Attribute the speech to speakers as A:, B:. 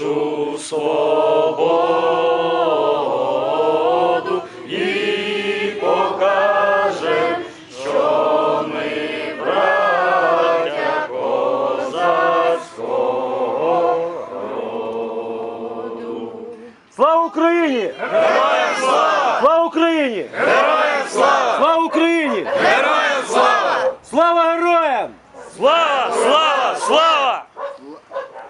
A: нашу свободу і покаже, що ми браття козацького роду.
B: Слава Україні! Героям слава! Слава Україні! Героям слава! Слава Україні! Героям слава! Слава героям!
A: Слава!